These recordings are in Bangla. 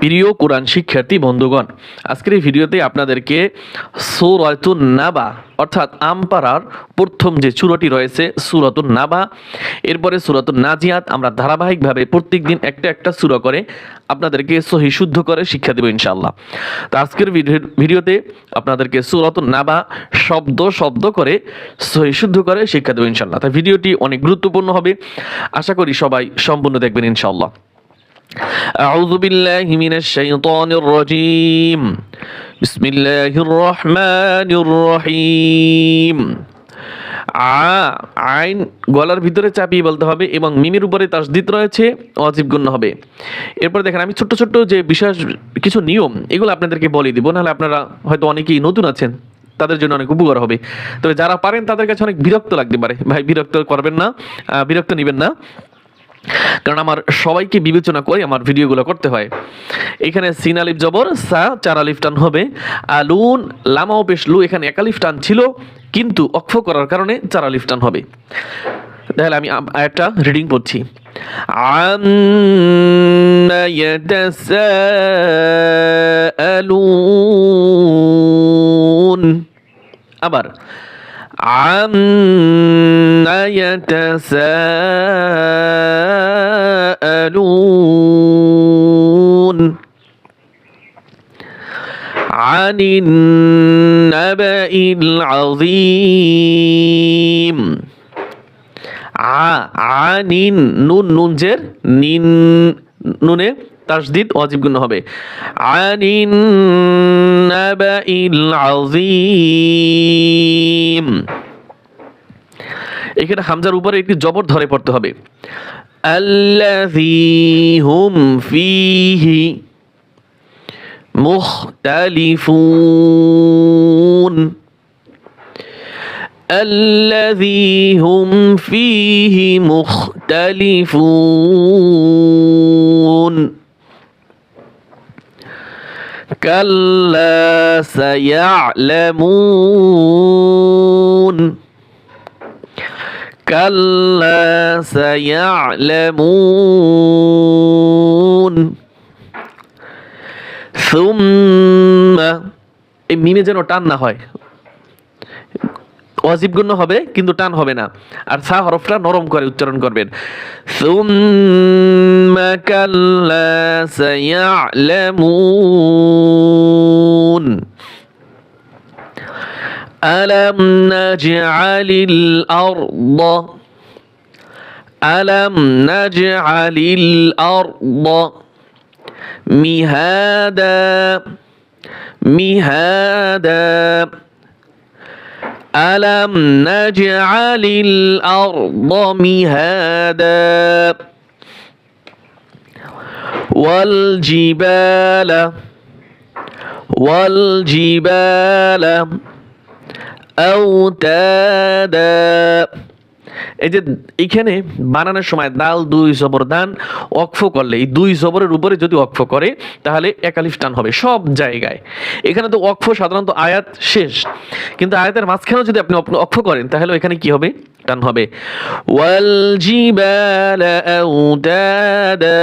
প্রিয় কোরআন শিক্ষার্থী, বন্ধুগণ, আজকের এই ভিডিওতে আপনাদেরকে সৌরাতুন নাবা, অর্থাৎ আমপাড়ার প্রথম যে চূড়াটি রয়েছে, সুরাতুন নাবা, এরপরে সুরাতুন নাজিয়াত, আমরা ধারাবাহিকভাবে প্রত্যেক দিন একটা একটা সুরা করে আপনাদেরকে সহি শুদ্ধ করে শিক্ষা দেবো ইনশাল্লাহ তো আজকের ভিডিও- ভিডিওতে আপনাদেরকে সুরাতুন নাবা শব্দ শব্দ করে সহি শুদ্ধ করে শিক্ষা দেবো ইনশাল্লাহ তাই ভিডিওটি অনেক গুরুত্বপূর্ণ হবে। আশা করি সবাই সম্পূর্ণ দেখবেন ইনশাল্লাহ أعوذ بالله من الشيطان الرجيم بسم الله الرحمن الرحيم আ আইন গলার ভিতরে চাপিয়ে বলতে হবে এবং মিমের উপরে তাসদিদ রয়েছে অজীব গণ্য হবে এরপর দেখেন আমি ছোট্ট ছোট্ট যে বিশেষ কিছু নিয়ম এগুলো আপনাদেরকে বলে দিব নাহলে আপনারা হয়তো অনেকেই নতুন আছেন তাদের জন্য অনেক উপকার হবে তবে যারা পারেন তাদের কাছে অনেক বিরক্ত লাগতে পারে ভাই বিরক্ত করবেন না আহ, বিরক্ত নেবেন না কারণ আমার সবাইকে বিবেচনা করে আমার ভিডিওগুলো করতে হয় এখানে সিন আলিফ জবর সা চার আলিফ টান হবে আলুন লামাও পেশ লু এখানে এক আলিফ টান ছিল কিন্তু অক্ষ করার কারণে চার আলিফ টান হবে তাহলে আমি আম- একটা রিডিং পড়ছি عَمَّ يَتَسَاءَلُونَ আবার عَمَّ يَتَسَاءَلُونَ عن النبأ العظيم আ আনিন নুন নুন জের নিন নুনে তাসদিদ অজীব গুণ হবে আনিন নাবাইল আযীম এখানে হামজার উপরে একটি জবর ধরে পড়তে হবে আল্লাযী হুম ফীহি مختلفون. الذي هم فيه مختلفون. كلا سيعلمون. كلا سيعلمون. এই মিমে যেন টান না হয় ওয়াজিব গণ্য হবে কিন্তু টান হবে না আর সা হরফটা নরম করে উচ্চারণ করবেন সুম্মা কাল্লা সায়ালামুন ألم نجعل الأرض ألم نجعل الأرض مهادا مهادا ألم نجعل الأرض مهادا والجبال والجبال أوتادا. এই যে এখানে বানানোর সময় দাল দুই জবর দান অক্ষ করলে এই দুই জবরের উপরে যদি অক্ষ করে তাহলে একালিফ টান হবে সব জায়গায় এখানে তো অক্ষ সাধারণত আয়াত শেষ কিন্তু আয়াতের মাঝখানেও যদি আপনি অপ- অক্ষ করেন তাহলে এখানে কি হবে টান হবে ওয়াল জিবালা আউতাদা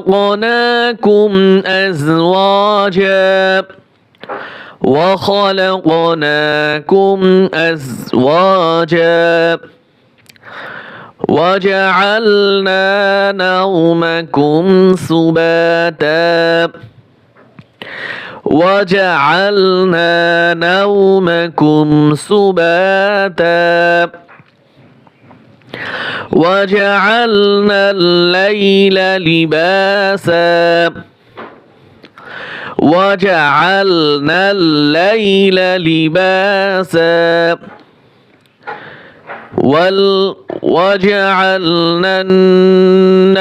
وخلقناكم أزواجا وخلقناكم أزواجا وجعلنا نومكم سباتا وجعلنا نومكم سباتا وجعلنا الليل لباسا وجعلنا الليل لباسا وال وجعلنا النهار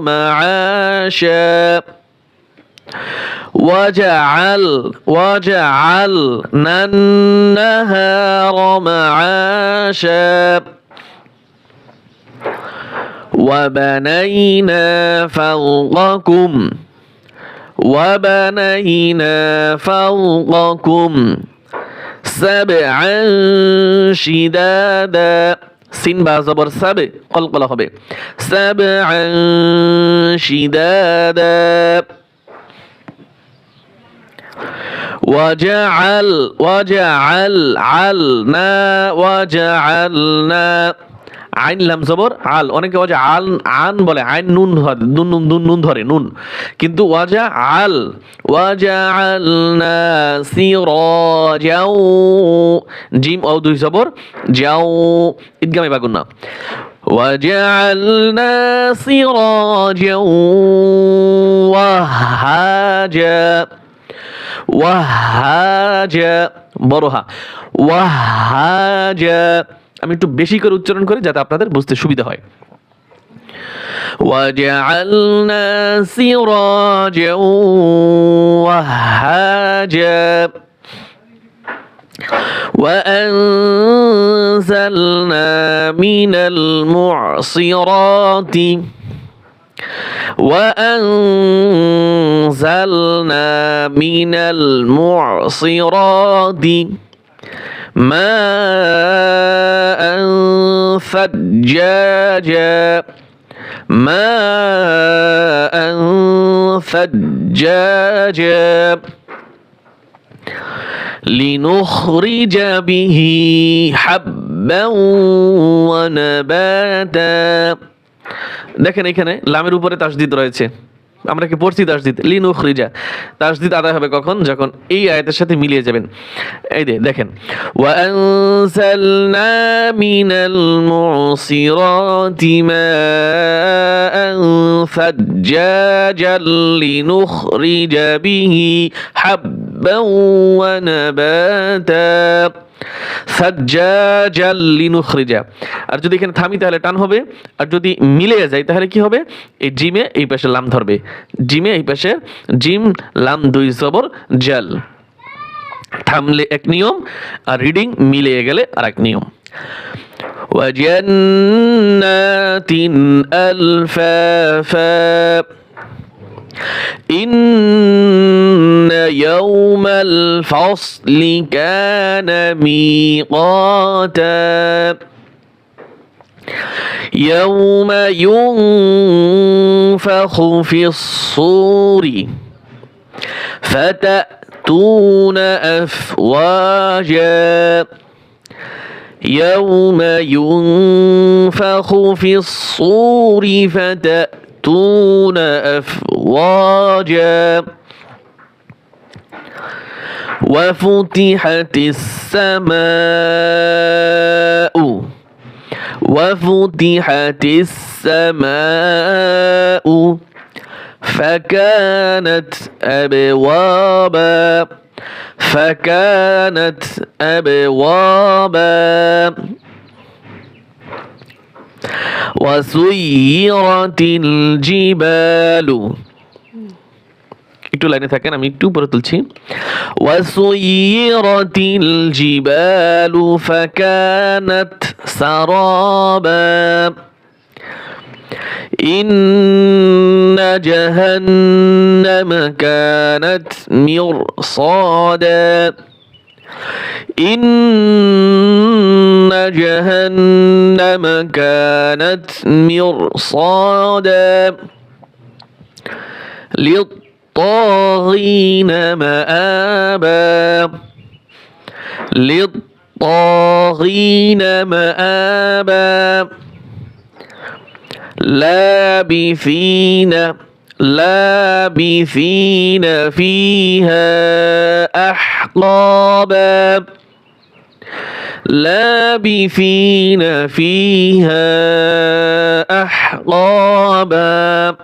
معاشا وجعل وجعلنا النهار معاشا وبنينا فوقكم وبنينا فوقكم سبعا شدادا সিন বা জবর সাবে কলকলা হবে সাবআন শিদাদা وجعل وجعل علنا وجعلنا আইন লাম জবর আল অনেকে ওয়াজা আল আন বলে আইন নুন ধরে নুন নুন নুন নুন ধরে নুন কিন্তু ওয়াজা আল ওয়াজা আল না সিরাজাও জিম ও দুই জবর যাও ঈদগামে বাগুন না وجعلنا سراجا وهاجا ওয়াহাজা বড়হা ওয়াহাজা আমি একটু বেশি করে উচ্চারণ করি যাতে আপনাদের বুঝতে সুবিধা হয় وجعلنا سراجا وهاجا وأنزلنا من المعصرات وأنزلنا من المعصرات ماء ثجاجا ماء ثجاجا لنخرج به حبا ونباتا দেখেন এখানে লামের উপরে তাসদিদ রয়েছে আমরা কি পড়ছি তাসদিদ লিন উখরিজা তাসদিদ আদায় হবে কখন যখন এই আয়াতের সাথে মিলিয়ে যাবেন এই যে দেখেন وأنزلنا من المعصرات ماء ثجاجا لنخرج به حبا ونباتا সাজ্জাজাল লিনুখরিজা আর যদি এখানে থামি তাহলে টান হবে আর যদি মিলে যায় তাহলে কি হবে এই জিমে এই পাশে লাম ধরবে জিমে এই পাশে জিম লাম দুই জবর জাল থামলে এক নিয়ম আর রিডিং মিলে গেলে আর এক নিয়ম وجنات ألفافا إن يوم الفصل كان ميقاتا. يوم ينفخ في الصور فتأتون أفواجا. يوم ينفخ في الصور فتأتون أفواجا. وفتحت السماء. وفتحت السماء. فكانت أبوابا. فكانت أبوابا. وسيرت الجبال. একটু লাইনে থাকেন আমি একটু উপরে তুলছি وسيرت الجبال فكانت سرابا إن جهنم كانت مرصادا إن جهنم كانت مرصادا للطاغين مآبا. للطاغين مآبا. لابثين لابثين فيها أحقابا. لابثين فيها أحقابا.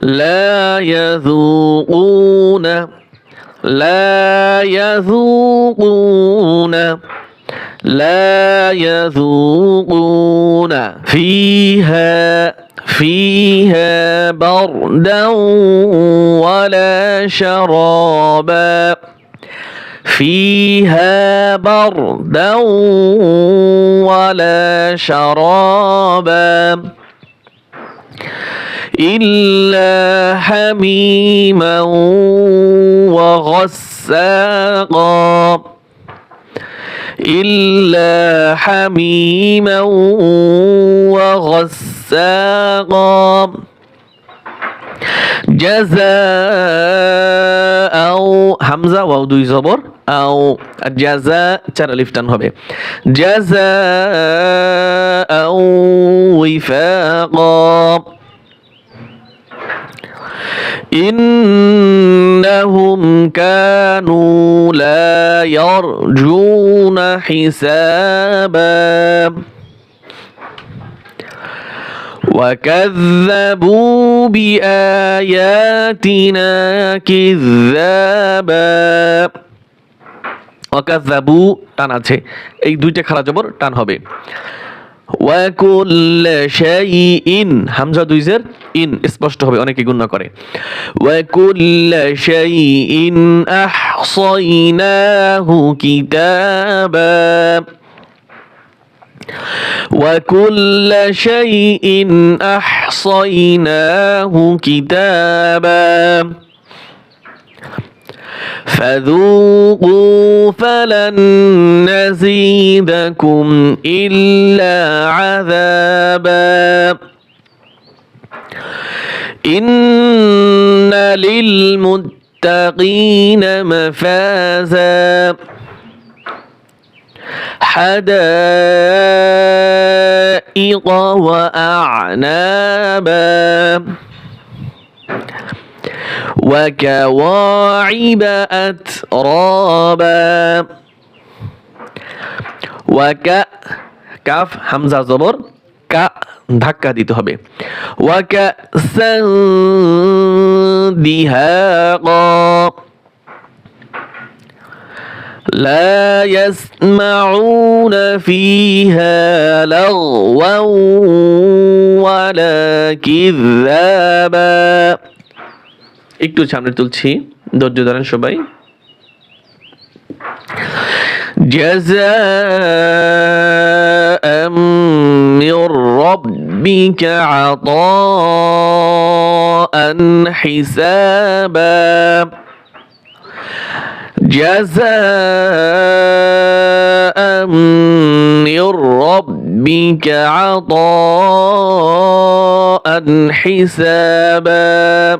لا يذوقون لا يذوقون لا يذوقون. فيها فيها بردا ولا شرابا. فيها بردا ولا شرابا. إلا حميما وغساقا إلا حميما وغساقا جزاء হামজা ওয়াও দুই জবর আও আর জাজা চার আলিফ টান হবে জাজা উইফাকা إنهم كانوا لا يرجون حسابا وكذبوا بآياتنا كذابا ওয়াকাযাবু টান আছে এই দুইটা খারা জবর টান হবে ওয়াকুল শাইইন হামজা দুইজের ইন স্পষ্ট হবে অনেকে গুণ করে ওয়াকুল শাইইন আহসাইনাহু কিতাবা وكل شيء احصيناه كتابا فذوقوا فلن نزيدكم إلا عذابا. إن للمتقين مفازا. حدائق وأعنابا. وكواعب أترابا وك কাফ হামজা জবর কা ধাক্কা দিতে হবে ওয়াকা দিহাকা لا يسمعون فيها لغوا ولا كذابا একটু সামনে তুলছি ধৈর্য ধরেন সবাই جزاء من ربك عطاء حسابا جزاء من ربك عطاء حسابا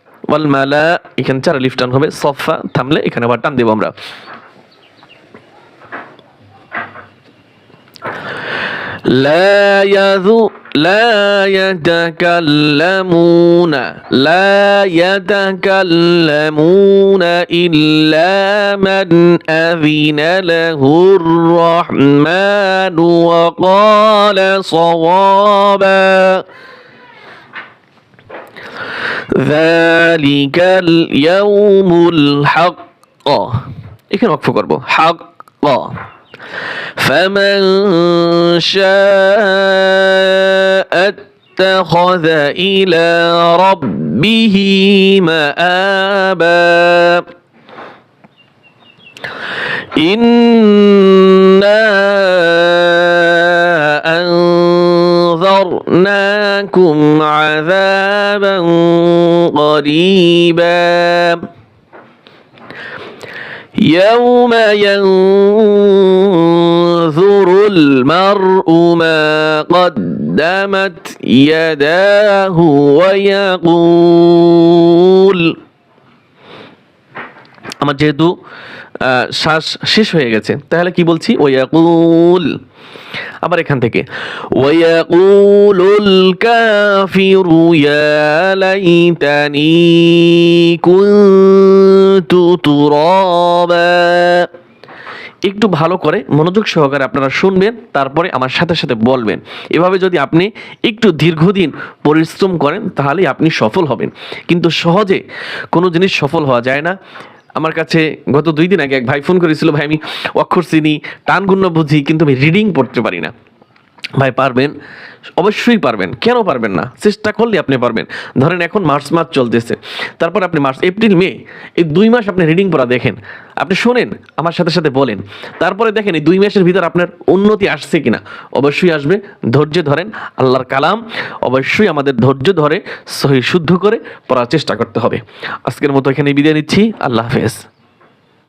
والملا এখানে চার লিফ টান হবে সফা থামলে এখানে আবার টান দেব আমরা لا يذو لا يتكلمون لا يتكلمون إلا من أذن له الرحمن وقال صوابا ذلك اليوم الحق এখানে অক্ষ করবো حق فمن شاء اتخذ إلى ربه مآبا إنا أنذرناكم عذابا قريبا يوم ينظر المرء ما قدمت يداه ويقول আমার যেহেতু আহ, শ্বাস শেষ হয়ে গেছে। তাহলে কি বলছি? ওয়াকুল আবার এখান থেকে। ওয়াকুলুল কাফিরু ইয়া লাইতানি কুনতু তুরাবা। একটু ভালো করে মনোযোগ সহকারে আপনারা শুনবেন, তারপরে আমার সাথে সাথে বলবেন। এভাবে যদি আপনি একটু দীর্ঘদিন পরিশ্রম করেন, তাহলেই আপনি সফল হবেন। কিন্তু সহজে কোনো জিনিস সফল হওয়া যায় না। আমার কাছে গত দুই দিন আগে এক ভাই ফোন করেছিল, ভাই, আমি অক্ষর চিনি টানগুণ্য বুঝি, কিন্তু আমি রিডিং পড়তে পারি না। ভাই, পারবেন? অবশ্যই পারবেন। কেন পারবেন না? চেষ্টা করলে আপনি পারবেন। ধরেন এখন মার্চ মাস চলতেছে। তারপর আপনি মার্চ, এপ্রিল, মে, এই দুই মাস আপনি রিডিং পড়া দেখেন। আপনি শোনেন, আমার সাথে সাথে বলেন। তারপরে দেখেন এই দুই মাসের ভিতর আপনার উন্নতি আসছে কিনা? অবশ্যই আসবে। ধৈর্য ধরেন, আল্লাহর কালাম। অবশ্যই আমাদের ধৈর্য ধরে, সহি, শুদ্ধ করে পড়ার চেষ্টা করতে হবে। আজকের মতো এখানে বিদায় নিচ্ছি। আল্লাহ হাফেজ।